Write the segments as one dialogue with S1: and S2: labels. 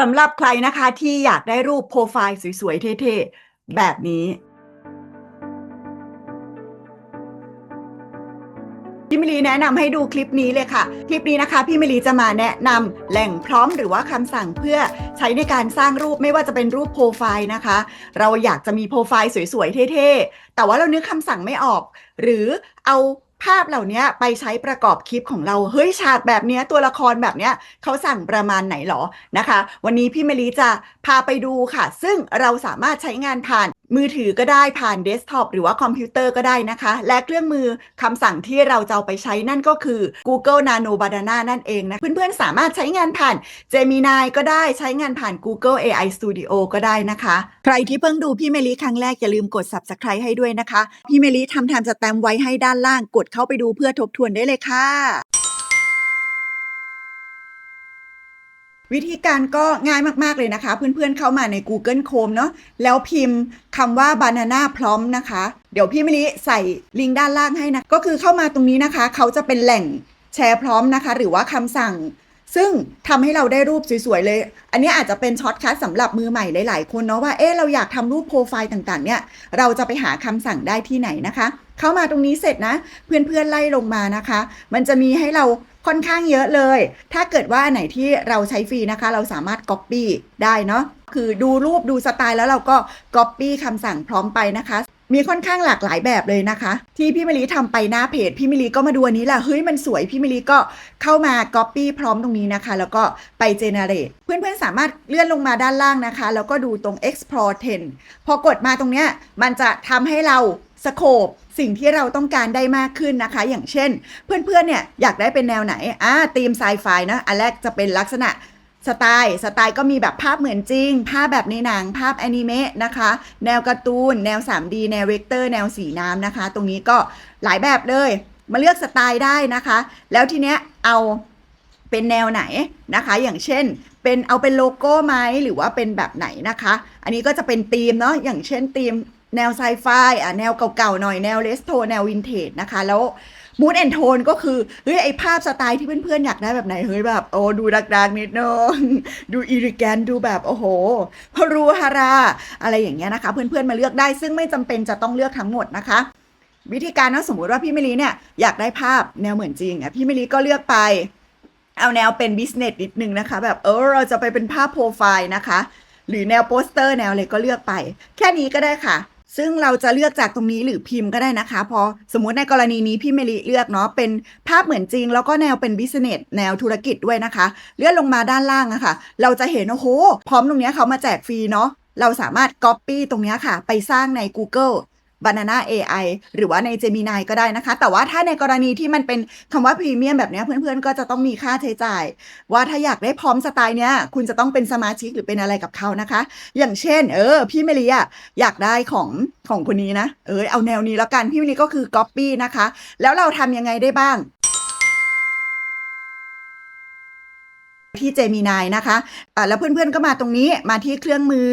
S1: สำหรับใครนะคะที่อยากได้รูปโปรไฟล์สวยๆ เท่ๆ แบบนี้พี่มิลีแนะนำให้ดูคลิปนี้เลยค่ะ คลิปนี้นะคะ พี่มิลีจะมาแนะนำแหล่งพร้อมหรือว่าคำสั่งเพื่อใช้ในการสร้างรูปไม่ว่าจะเป็นรูปโปรไฟล์นะคะ เราอยากจะมีโปรไฟล์สวยๆ เท่ๆ แต่ว่าเรานึกคำสั่งไม่ออก หรือเอา ภาพเหล่านี้ไปใช้ประกอบคลิปของเรา เฮ้ยฉากแบบนี้ตัวละครแบบนี้เขาสั่งประมาณไหนหรอนะคะ วันนี้พี่เมลิจะพาไปดูค่ะ ซึ่งเราสามารถใช้งานผ่านมือถือก็ได้ผ่านเดสก์ท็อปหรือว่าคอมพิวเตอร์ก็ได้นะคะ และเครื่องมือคำสั่งที่เราจะเอาไปใช้นั่นก็คือ Google Nano Banana นั่นเองนะ เพื่อนๆ สามารถใช้งานผ่าน Gemini ก็ได้ใช้งานผ่าน Google AI Studio ก็ได้นะคะ ใครที่เพิ่งดูพี่เมลิครั้งแรกอย่าลืมกด Subscribe ให้ด้วยนะคะ พี่เมลิทำทำสแตมไว้ให้ด้านล่างกดเข้าไปดูเพื่อทบทวนได้เลยค่ะ วิธีการก็ง่ายมาก ๆ เลยนะคะ เพื่อนๆเข้ามาใน Google Chrome เนาะแล้วพิมพ์คำว่า banana พร้อมนะคะ เดี๋ยวพี่มิลิใส่ลิงก์ด้านล่างให้นะ ก็คือเข้ามาตรงนี้นะคะ เขาจะเป็นแหล่งแชร์พร้อมนะคะ หรือว่าคำสั่ง ซึ่งทำให้เราได้รูปสวยๆเลย อันนี้อาจจะเป็นช็อตคัทสำหรับมือใหม่หลายๆคนเนาะว่า เอ๊ะเราอยากทำรูปโปรไฟล์ต่างๆ เนี่ย เราจะไปหาคำสั่งได้ที่ไหนนะคะ เข้ามาตรงนี้เสร็จนะ เพื่อนๆไล่ลงมานะคะ มันจะมีให้เราค่อนข้างเยอะเลย ถ้าเกิดว่าไหนที่เราใช้ฟรีนะคะ เราสามารถ Copy ได้เนาะ คือดูรูปดูสไตล์แล้วเราก็ Copy คำสั่งพร้อมไปนะคะ มีค่อนข้างหลากหลายแบบเลยนะคะ ที่พี่มะลิทำไปหน้าเพจพี่มะลิก็มาดูอันนี้แหละเฮ้ยมันสวยพี่มะลิก็เข้ามา Copy พร้อมตรงนี้นะคะ แล้วก็ไป Generate เพื่อนๆสามารถเลื่อนลงมาด้านล่างนะคะ แล้วก็ดูตรง Explore 10 พอกดมาตรงเนี้ยมันจะทำให้เราสโคปสิ่งที่เราต้องการได้มากขึ้นนะคะ อย่างเช่น เพื่อนๆเนี่ยอยากได้เป็นแนวไหนอ่าธีมไซไฟนะอันแรกจะเป็นลักษณะ สไตล์สไตล์ก็มีแบบภาพเหมือนจริง ภาพแบบในหนังภาพแอนิเมะนะคะ แนวการ์ตูน แนว 3D แนวเวกเตอร์ แนวสีน้ำนะคะ ตรงนี้ก็หลายแบบเลย มาเลือกสไตล์ได้นะคะ แล้วทีเนี้ยเอาเป็นแนวไหนนะคะ อย่างเช่น เป็นเอาเป็นโลโก้ไหมหรือว่าเป็นแบบไหนนะคะ อันนี้ก็จะเป็นธีมเนาะอย่างเช่นธีมแนวไซไฟอะแนวเก่าๆหน่อยแนวเลสโทแนววินเทจนะคะแล้ว มูดแอนโทนก็คือเฮ้ยไอภาพสไตล์ที่เพื่อนๆอยากได้แบบไหนเฮ้ยแบบโอ้ดูดักๆนิดนึงดูอิริแกนดูแบบโอ้โหพรูฮาราอะไรอย่างเงี้ยนะคะ เพื่อนๆมาเลือกได้ซึ่งไม่จำเป็นจะต้องเลือกทั้งหมดนะคะ วิธีการนะสมมุติว่าพี่มิลีเนี่ยอยากได้ภาพแนวเหมือนจริงอะพี่มิลีก็เลือกไปเอาแนวเป็นบิสเนสนิดนึงนะคะ แบบเออเราจะไปเป็นภาพโปรไฟล์นะคะ หรือแนวโปสเตอร์แนวอะไรก็เลือกไป แค่นี้ก็ได้ค่ะ ซึ่งเราจะเลือกจากตรงนี้หรือพิมพ์ก็ได้นะคะ พอสมมุติในกรณีนี้พี่เมลิเลือกเนาะเป็นภาพเหมือนจริง แล้วก็แนวเป็นบิสเนสแนวธุรกิจด้วยนะคะ เลื่อนลงมาด้านล่างอะค่ะ เราจะเห็นโอ้โหพร้อมตรงนี้เขามาแจกฟรีเนาะเราสามารถ Copy ตรงนี้ค่ะ ไปสร้างใน Google Banana AI หรือว่าใน Gemini ก็ได้นะคะ แต่ว่าถ้าในกรณีที่มันเป็นคำว่าพรีเมียมแบบนี้เพื่อนๆ ก็จะต้องมีค่าใช้จ่าย ว่าถ้าอยากได้พร้อมสไตล์เนี้ยคุณจะต้องเป็นสมาชิกหรือเป็นอะไรกับเขานะคะ อย่างเช่น เออ พี่เมลีอะอยากได้ของของคนนี้นะ เออเอาแนวนี้แล้วกัน พี่เมลีก็คือ Copy นะคะ แล้วเราทำยังไงได้บ้างที่ Gemini นะคะอ่าแล้วเพื่อนๆก็มาตรงนี้มาที่เครื่องมือ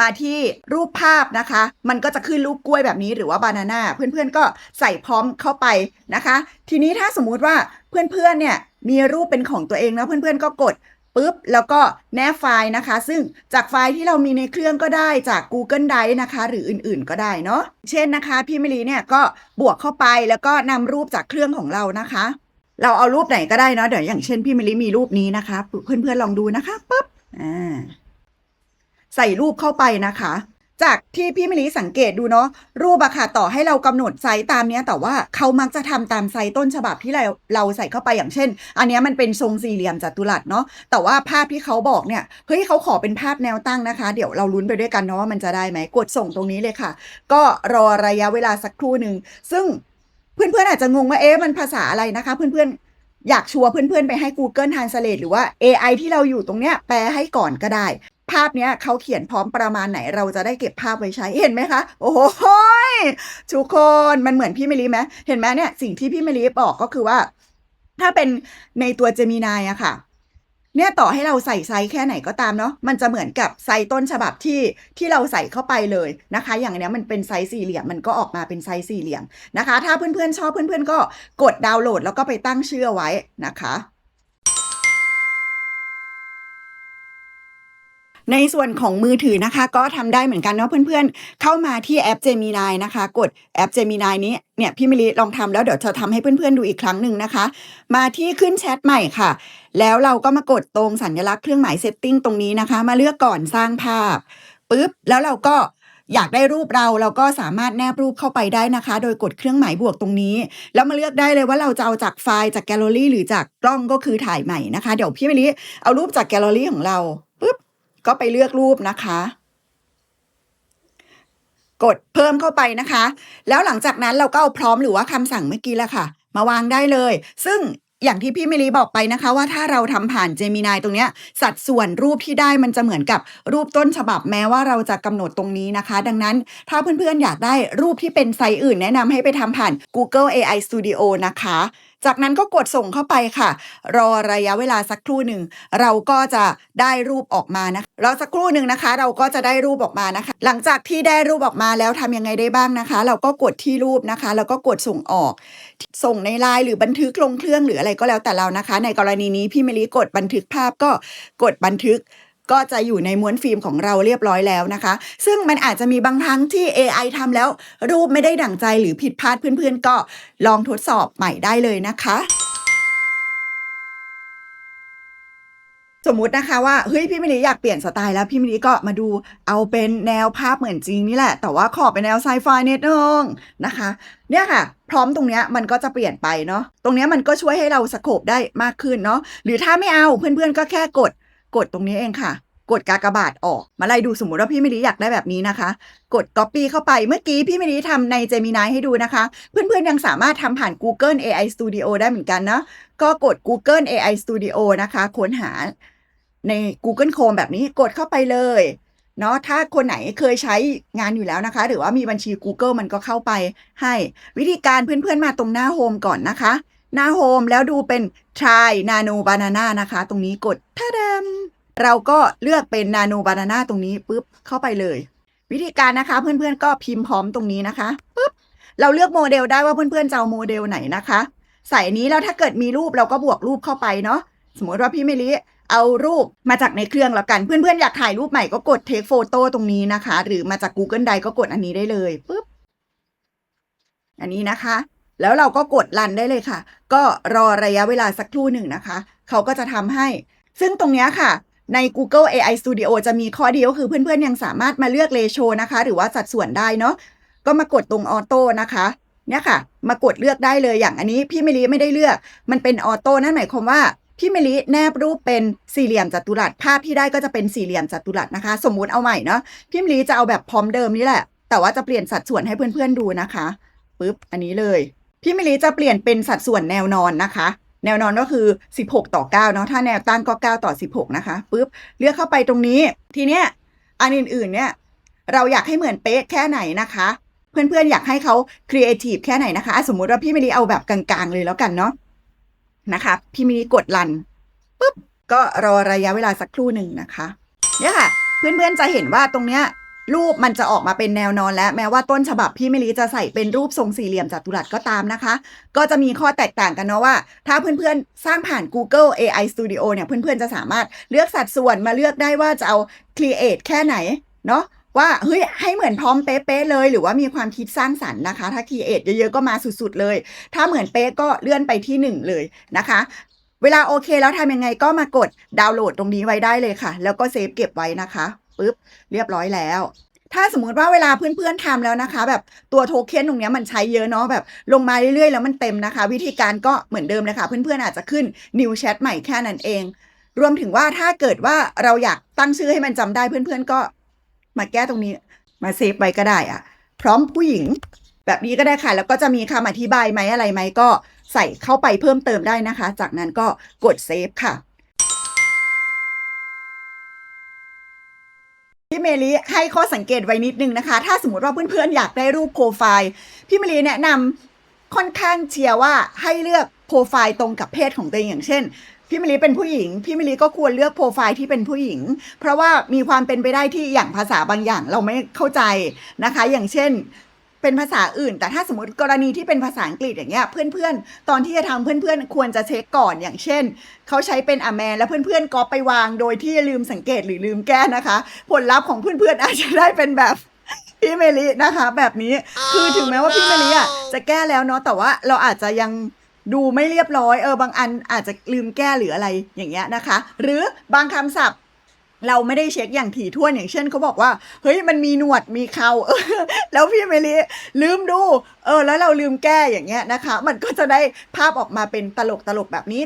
S1: มาที่รูปภาพนะคะ มันก็จะขึ้นรูปกล้วยแบบนี้หรือว่าบานาน่าเพื่อนๆก็ใส่พร้อมเข้าไปนะคะ ทีนี้ถ้าสมมุติว่าเพื่อนๆเนี่ยมีรูปเป็นของตัวเองนะเพื่อนๆก็กดปุ๊บแล้วก็แนบไฟล์นะคะ ซึ่งจากไฟล์ที่เรามีในเครื่องก็ได้จาก Google Drive นะคะ หรืออื่นๆก็ได้เนาะเช่นนะคะพี่มิลีเนี่ยก็บวกเข้าไปแล้วก็นำรูปจากเครื่องของเรานะคะ เราเอารูปไหนก็ได้เนาะเดี๋ยวอย่างเช่นพี่มิลิมีรูปนี้นะคะ เพื่อนๆลองดูนะคะปุ๊บอ่า ใส่รูปเข้าไปนะคะ จากที่พี่มิลิสังเกตดูเนาะรูปอะค่ะต่อให้เรากำหนดไซส์ตามเนี้ย แต่ว่าเขามักจะทำตามไซส์ต้นฉบับที่เราเราใส่เข้าไปอย่างเช่น อันนี้มันเป็นทรงสี่เหลี่ยมจัตุรัสเนาะแต่ว่าภาพที่เขาบอกเนี่ยเฮ้ยเขาขอเป็นภาพแนวตั้งนะคะ เดี๋ยวเราลุ้นไปด้วยกันเนาะว่ามันจะได้ไหมกดส่งตรงนี้เลยค่ะ ก็รอระยะเวลาสักครู่หนึ่งซึ่งเพื่อนๆอาจจะงงว่าเอ๊ะมันภาษาอะไรนะคะ เพื่อนๆอยากชัวร์เพื่อนๆ ไปให้ Google Translate หรือว่า AI ที่เราอยู่ตรงเนี้ยแปลให้ก่อนก็ได้ ภาพเนี้ยเขาเขียนพร้อมประมาณไหนเราจะได้เก็บภาพไว้ใช้เห็นไหมคะ โอ้โหยทุกคนมันเหมือนพี่เมลีไหมเห็นไหมเนี่ยสิ่งที่พี่เมลีบอกก็คือว่า ถ้าเป็นในตัว Gemini อะค่ะเนี่ยต่อให้เราใส่ไซส์แค่ไหนก็ตามเนาะมันจะเหมือนกับไซส์ต้นฉบับที่ที่เราใส่เข้าไปเลยนะคะ อย่างนเนี้ยมันเป็นไซส์สี่เหลี่ยมมันก็ออกมาเป็นไซส์สี่เหลี่ยมนะคะ ถ้าเพื่อนๆชอบเพื่อนๆก็กดดาวน์โหลดแล้วก็ไปตั้งชื่อไว้นะคะ ในส่วนของมือถือนะคะ ก็ทำได้เหมือนกันเนาะเพื่อนๆ เข้ามาที่แอป Gemini นะคะ กดแอป Gemini นี้เนี่ยพี่มิลิลองทำแล้วเดี๋ยวจะทำให้เพื่อนๆดูอีกครั้งหนึ่งนะคะ มาที่ขึ้นแชทใหม่ค่ะ แล้วเราก็มากดตรงสัญลักษณ์เครื่องหมาย setting ตรงนี้นะคะ มาเลือกก่อนสร้างภาพปุ๊บแล้วเราก็อยากได้รูปเราเราก็สามารถแนบรูปเข้าไปได้นะคะ โดยกดเครื่องหมายบวกตรงนี้ แล้วมาเลือกได้เลยว่าเราจะเอาจากไฟล์จากแกลเลอรี่หรือจากกล้องก็คือถ่ายใหม่นะคะ เดี๋ยวพี่มิลิเอารูปจากแกลเลอรี่ของเรา ก็ไปเลือกรูปนะคะ กดเพิ่มเข้าไปนะคะ แล้วหลังจากนั้นเราก็เอาพร้อมหรือว่าคำสั่งเมื่อกี้แหละค่ะ มาวางได้เลย ซึ่งอย่างที่พี่เมลีบอกไปนะคะว่าถ้าเราทำผ่านเจมินายตรงเนี้ยสัดส่วนรูปที่ได้มันจะเหมือนกับรูปต้นฉบับแม้ว่าเราจะกำหนดตรงนี้นะคะ ดังนั้นถ้าเพื่อนๆอยากได้รูปที่เป็นไซส์อื่น แนะนำให้ไปทำผ่าน Google AI Studio นะคะจากนั้นก็กดส่งเข้าไปค่ะ รอระยะเวลาสักครู่หนึ่ง เราก็จะได้รูปออกมานะคะรอสักครู่หนึ่งนะคะ เราก็จะได้รูปออกมานะคะ หลังจากที่ได้รูปออกมาแล้วทำยังไงได้บ้างนะคะ เราก็กดที่รูปนะคะ แล้วก็กดส่งออก ส่งในไลน์หรือบันทึกลงเครื่องหรืออะไรก็แล้วแต่เรานะคะ ในกรณีนี้พี่เมลีกดบันทึกภาพก็กดบันทึก ก็จะอยู่ในม้วนฟิล์มของเราเรียบร้อยแล้วนะคะ ซึ่งมันอาจจะมีบางครั้งที่ AI ทำแล้ว รูปไม่ได้ดั่งใจหรือผิดพลาดเพื่อนๆ ก็ลองทดสอบใหม่ได้เลยนะคะสมมตินะคะว่าเฮ้ยพี่มินิอยากเปลี่ยนสไตล์แล้วพี่มินิก็มาดูเอาเป็นแนวภาพเหมือนจริงนี่แหละ แต่ว่าขอเป็นแนวไซไฟนิดนึงนะคะ เนี่ยค่ะ พร้อมตรงเนี้ยมันก็จะเปลี่ยนไปเนาะตรงเนี้ยมันก็ช่วยให้เราสโคบได้มากขึ้นเนาะหรือถ้าไม่เอาเพื่อนๆก็แค่กด กดตรงนี้เองค่ะ กดกากบาทออก มาไล่ดูสมมติว่าพี่มินิอยากได้แบบนี้นะคะ กด Copy เข้าไปเมื่อกี้พี่มินิทำใน Gemini ให้ดูนะคะ เพื่อนๆยังสามารถทำผ่าน Google AI Studio ได้เหมือนกันนะก็กด Google AI Studio นะคะ ค้นหาใน Google Chrome แบบนี้กดเข้าไปเลยเนาะถ้าคนไหนเคยใช้งานอยู่แล้วนะคะ หรือว่ามีบัญชี Google มันก็เข้าไปให้วิธีการเพื่อนๆมาตรงหน้าโฮมก่อนนะคะ หน้าโฮมแล้วดูเป็น try nano banana นะคะ ตรงนี้กดท่าดำเราก็เลือกเป็น nano banana ตรงนี้ปุ๊บเข้าไปเลย วิธีการนะคะเพื่อนๆก็พิมพ์พร้อมตรงนี้นะคะปุ๊บเราเลือกโมเดลได้ว่าเพื่อนๆจะเอาโมเดลไหนนะคะ ใส่นนี้แล้วถ้าเกิดมีรูปเราก็บวกรูปเข้าไปเนาะสมมติว่าพี่เมลิเอารูปมาจากในเครื่องแล้วกันเพื่อนๆอยากถ่ายรูปใหม่ก็กด take photo ตรงนี้นะคะ หรือมาจาก Google Drive ก็กดอันนี้ได้เลยปุ๊บอันนี้นะคะ แล้วเราก็กดรันได้เลยค่ะ ก็รอระยะเวลาสักครู่หนึ่งนะคะ เขาก็จะทำให้ ซึ่งตรงนี้ค่ะ ใน Google AI Studio จะมีข้อดีก็คือเพื่อนๆ ยังสามารถมาเลือกเลโชนะคะ หรือว่าสัดส่วนได้เนาะ ก็มากดตรงออโต้นะคะ เนี่ยค่ะ มากดเลือกได้เลยอย่างอันนี้พี่เมลีไม่ได้เลือก มันเป็นออโต้นั่นหมายความว่าพี่เมลีแนบรูปเป็นสี่เหลี่ยมจัตุรัสภาพที่ได้ก็จะเป็นสี่เหลี่ยมจัตุรัสนะคะ สมมุติเอาใหม่เนาะพี่เมลีจะเอาแบบพร้อมเดิมนี่แหละ แต่ว่าจะเปลี่ยนสัดส่วนให้เพื่อนๆดูนะคะปึ๊บอันนี้เลย พี่เมลีจะเปลี่ยนเป็นสัดส่วนแนวนอนนะคะ แนวนอนก็คือ 16 ต่อ9เนาะถ้าแนวตั้งก็ 9 ต่อ 16 นะคะปึ๊บเลือกเข้าไปตรงนี้ ทีเนี้ยอันอื่นๆเนี่ยเราอยากให้เหมือนเป๊ะแค่ไหนนะคะ เพื่อนๆอยากให้เขาครีเอทีฟแค่ไหนนะคะอะสมมุติว่าพี่มิลีเอาแบบกลางๆ เลยแล้วกันเนาะนะคะ พี่มิลีกดรันปุ๊บก็รอระยะเวลาสักครู่หนึ่งนะคะเนี่ยค่ะ เพื่อนๆจะเห็นว่าตรงเนี้ย รูปมันจะออกมาเป็นแนวนอนแล้วแม้ว่าต้นฉบับพี่มิลีจะใส่เป็นรูปทรงสี่เหลี่ยมจัตุรัสก็ตามนะคะ ก็จะมีข้อแตกต่างกันเนาะว่า ถ้าเพื่อนๆ สร้างผ่าน Google AI Studio เนี่ยเพื่อนๆ จะสามารถเลือกสัดส่วนมาเลือกได้ว่าจะเอา create แค่ไหนเนาะว่าเฮ้ยให้เหมือนพร้อมเป๊ะๆเลย หรือว่ามีความคิดสร้างสรรค์นะคะ ถ้าคีเอทเยอะๆก็มาสุดๆเลย ถ้าเหมือนเป๊ะก็เลื่อนไปที่ 1 เลยนะคะ เวลาโอเคแล้วทำยังไงก็มากดดาวน์โหลดตรงนี้ไว้ได้เลยค่ะ แล้วก็เซฟเก็บไว้นะคะ ปุ๊บเรียบร้อยแล้ว ถ้าสมมติว่าเวลาเพื่อนๆทำแล้วนะคะ แบบตัวโทเค็นตรงนี้มันใช้เยอะเนาะแบบลงมาเรื่อยๆ แล้วมันเต็มนะคะ วิธีการก็เหมือนเดิมเลยค่ะเพื่อนๆอาจจะขึ้น new chat ใหม่แค่นั้นเอง รวมถึงว่าถ้าเกิดว่าเราอยากตั้งชื่อให้มันจำได้เพื่อนๆก็มาแก้ตรงนี้มาเซฟไว้ก็ได้อะพร้อมผู้หญิงแบบนี้ก็ได้ค่ะ แล้วก็จะมีคำอธิบายไหมอะไรไหมก็ใส่เข้าไปเพิ่มเติมได้นะคะ จากนั้นก็กดเซฟค่ะ พี่เมลีให้ข้อสังเกตไว้นิดนึงนะคะ ถ้าสมมติว่าเพื่อนๆอยากได้รูปโปรไฟล์พี่เมลีแนะนำค่อนข้างเชียร์ว่าให้เลือกโปรไฟล์ตรงกับเพศของตัวเองอย่างเช่นพี่มิลีเป็นผู้หญิง พี่มิลีก็ควรเลือกโปรไฟล์ที่เป็นผู้หญิง เพราะว่ามีความเป็นไปได้ที่อย่างภาษาบางอย่างเราไม่เข้าใจนะคะ อย่างเช่น เป็นภาษาอื่น แต่ถ้าสมมติกรณีที่เป็นภาษาอังกฤษอย่างเงี้ย เพื่อนๆ ตอนที่จะทำเพื่อนๆ ควรจะเช็คก่อนอย่างเช่น เขาใช้เป็นอแมนแล้วเพื่อนๆก๊อปไปวางโดยที่ลืมสังเกตหรือลืมแก้นะคะ ผลลัพธ์ของเพื่อนๆอาจจะได้เป็นแบบพี่เมลินะคะ แบบนี้คือถึงแม้ว่าพี่เมลิอะจะแก้แล้วเนาะแต่ว่าเราอาจจะยังดูไม่เรียบร้อยเออบางอันอาจจะลืมแก้หรืออะไรอย่างเงี้ยนะคะ หรือบางคำศัพท์ เราไม่ได้เช็คอย่างถี่ถ้วนอย่างเช่นเขาบอกว่า เฮ้ยมันมีหนวดมีเขาเออแล้วพี่เมลีลืมดู เออ แล้วเราลืมแก้อย่างเงี้ยนะคะ มันก็จะได้ภาพออกมาเป็นตลกตลกแบบนี้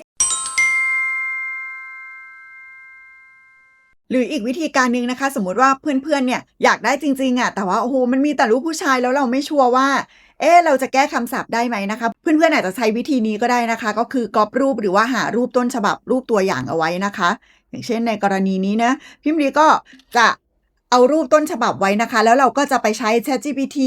S1: หรืออีกวิธีการหนึ่งนะคะ สมมุติว่าเพื่อนๆเนี่ยอยากได้จริงๆอะแต่ว่าโอ้โหมันมีแต่รูปผู้ชายแล้วเราไม่ชัวร์ว่าเอ๊เราจะแก้คำศัพท์ได้ไหมนะคะ เพื่อนๆอาจจะใช้วิธีนี้ก็ได้นะคะ ก็คือก๊อปรูปหรือว่าหารูปต้นฉบับรูปตัวอย่างเอาไว้นะคะ อย่างเช่นในกรณีนี้นะพิมพ์ดีก็จะเอารูปต้นฉบับไว้นะคะ แล้วเราก็จะไปใช้ ChatGPT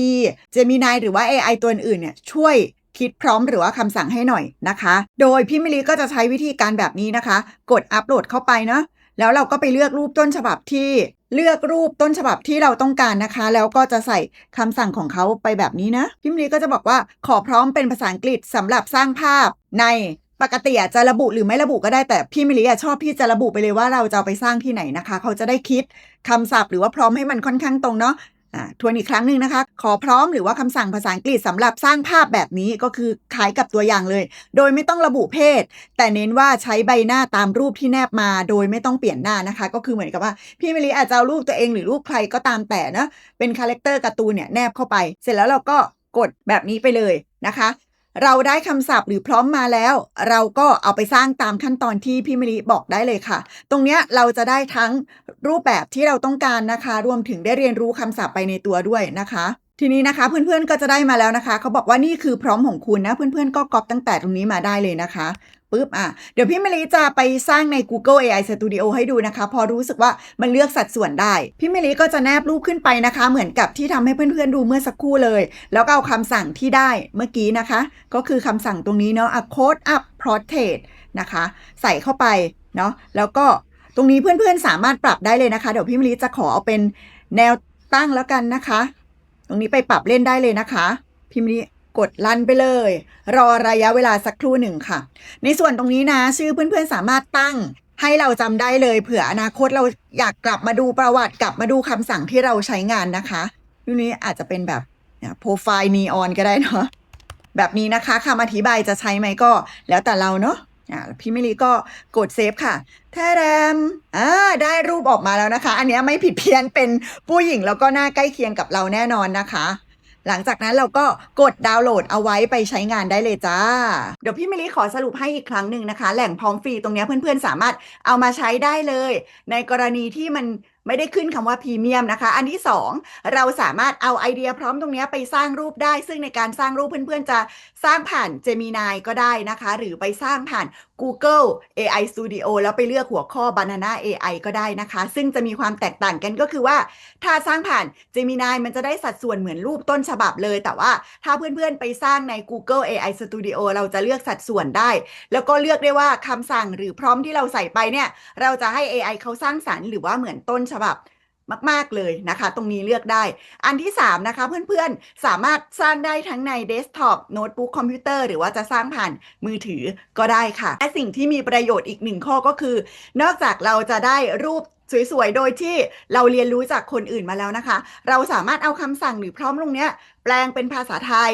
S1: Gemini หรือว่า AI ตัวอื่นๆเนี่ยช่วยคิดพร้อมหรือว่าคำสั่งให้หน่อยนะคะ โดยพี่มิลีก็จะใช้วิธีการแบบนี้นะคะ กดอัปโหลดเข้าไปเนาะ แล้วเราก็ไปเลือกรูปต้นฉบับที่เลือกรูปต้นฉบับที่เราต้องการนะคะ แล้วก็จะใส่คำสั่งของเขาไปแบบนี้นะพิมพ์นี้ก็จะบอกว่าขอพร้อมเป็นภาษาอังกฤษสำหรับสร้างภาพในปกติจะระบุหรือไม่ระบุก็ได้แต่พี่มิลิชอบที่จะระบุไปเลยว่าเราจะเอาไปสร้างที่ไหนนะคะ เขาจะได้คิดคำศัพท์หรือว่าพร้อมให้มันค่อนข้างตรงเนาะ ทวนอีกครั้งหนึ่งนะคะ ขอพร้อมหรือว่าคำสั่งภาษาอังกฤษสำหรับสร้างภาพแบบนี้ก็คือคล้ายกับตัวอย่างเลย โดยไม่ต้องระบุเพศ แต่เน้นว่าใช้ใบหน้าตามรูปที่แนบมา โดยไม่ต้องเปลี่ยนหน้านะคะ ก็คือเหมือนกับว่า พี่มิลิอาจจะเอารูปตัวเองหรือรูปใครก็ตามแต่นะเป็นคาแรคเตอร์การ์ตูนเนี่ยแนบเข้าไป เสร็จแล้วเราก็กดแบบนี้ไปเลยนะคะ เราได้คำศัพท์หรือพร้อมมาแล้ว เราก็เอาไปสร้างตามขั้นตอนที่พี่มิลิบอกได้เลยค่ะ ตรงเนี้ยเราจะได้ทั้งรูปแบบที่เราต้องการนะคะ รวมถึงได้เรียนรู้คำศัพท์ไปในตัวด้วยนะคะทีนี้นะคะเพื่อนๆก็จะได้มาแล้วนะคะ เขาบอกว่านี่คือพร้อมของคุณนะ เพื่อนๆก็ก๊อปตั้งแต่ตรงนี้มาได้เลยนะคะ ปุ๊บอะเดี๋ยวพี่มิลิจะไปสร้างใน Google AI Studio ให้ดูนะคะ พอรู้สึกว่ามันเลือกสัดส่วนได้ พี่มิลิก็จะแนบรูปขึ้นไปนะคะ เหมือนกับที่ทำให้เพื่อนๆดูเมื่อสักครู่เลย แล้วก็เอาคำสั่งที่ได้เมื่อกี้นะคะ ก็คือคำสั่งตรงนี้เนาะ a code up portrait นะคะ ใส่เข้าไปเนาะแล้วก็ตรงนี้เพื่อนๆสามารถปรับได้เลยนะคะ เดี๋ยวพี่มิลิจะขอเอาเป็นแนวตั้งแล้วกันนะคะ ตรงนี้ไปปรับเล่นได้เลยนะคะพิมพ์นี้ กดลันไปเลย รอระยะเวลาสักครู่หนึ่งค่ะ ในส่วนตรงนี้นะ ชื่อเพื่อนๆสามารถตั้งให้เราจำได้เลยเผื่ออนาคตเราอยากกลับมาดูประวัติกลับมาดูคำสั่งที่เราใช้งานนะคะรูนี้อาจจะเป็นแบบโปรไฟล์นีออนก็ได้เนาะแบบนี้นะคะคำอธิบายจะใช้ไหมก็แล้วแต่เราเนาะอะพี่มิลีก็กดเซฟค่ะแทแรมอ่าได้รูปออกมาแล้วนะคะ อันเนี้ยไม่ผิดเพี้ยนเป็นผู้หญิงแล้วก็หน้าใกล้เคียงกับเราแน่นอนนะคะ หลังจากนั้นเราก็กดดาวน์โหลดเอาไว้ไปใช้งานได้เลยจ้า เดี๋ยวพี่มิลิขอสรุปให้อีกครั้งหนึ่งนะคะ แหล่งพร้อมฟรีตรงนี้เพื่อนๆสามารถเอามาใช้ได้เลย ในกรณีที่มัน ไม่ได้ขึ้นคำว่าพรีเมียมนะคะ อันที่ 2 เราสามารถเอาไอเดียพร้อมตรงนี้ไปสร้างรูปได้ ซึ่งในการสร้างรูปเพื่อนๆ จะสร้างผ่าน Gemini ก็ได้นะคะ หรือไปสร้างผ่าน Google AI Studio แล้วไปเลือกหัวข้อ Banana AI ก็ได้นะคะ ซึ่งจะมีความแตกต่างกันก็คือว่า ถ้าสร้างผ่าน Gemini มันจะได้สัดส่วนเหมือนรูปต้นฉบับเลย แต่ว่าถ้าเพื่อนๆ ไปสร้างใน Google AI Studio เราจะเลือกสัดส่วนได้ แล้วก็เลือกได้ว่าคำสั่งหรือพร้อมที่เราใส่ไปเนี่ย เราจะให้ AI เขาสร้างสรรค์หรือว่าเหมือนต้นฉบับมาก ๆ เลยนะคะ ตรงนี้เลือกได้ อันที่ 3 นะคะ เพื่อนๆ สามารถสร้างได้ทั้งในเดสก์ท็อปโน้ตบุ๊กคอมพิวเตอร์หรือว่าจะสร้างผ่านมือถือก็ได้ค่ะ และสิ่งที่มีประโยชน์อีกหนึ่งข้อก็คือ นอกจากเราจะได้รูปสวย ๆ โดยที่เราเรียนรู้จากคนอื่นมาแล้วนะคะ เราสามารถเอาคำสั่งหรือพร้อมลงเนี้ย แปลงเป็นภาษาไทย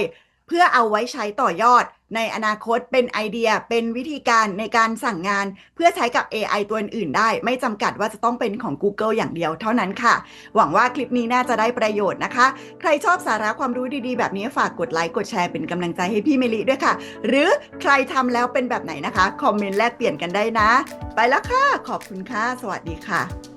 S1: เพื่อเอาไว้ใช้ต่อยอดในอนาคตเป็นไอเดียเป็นวิธีการในการสั่งงาน เพื่อใช้กับ AI ตัวอื่นๆได้ ไม่จำกัดว่าจะต้องเป็นของ Google อย่างเดียวเท่านั้นค่ะ หวังว่าคลิปนี้น่าจะได้ประโยชน์นะคะ ใครชอบสาระความรู้ดีๆ แบบนี้ฝากกดไลค์กดแชร์เป็นกำลังใจให้พี่เมลิด้วยค่ะ หรือใครทำแล้วเป็นแบบไหนนะคะ คอมเมนต์แลกเปลี่ยนกันได้นะ ไปแล้วค่ะ ขอบคุณค่ะ สวัสดีค่ะ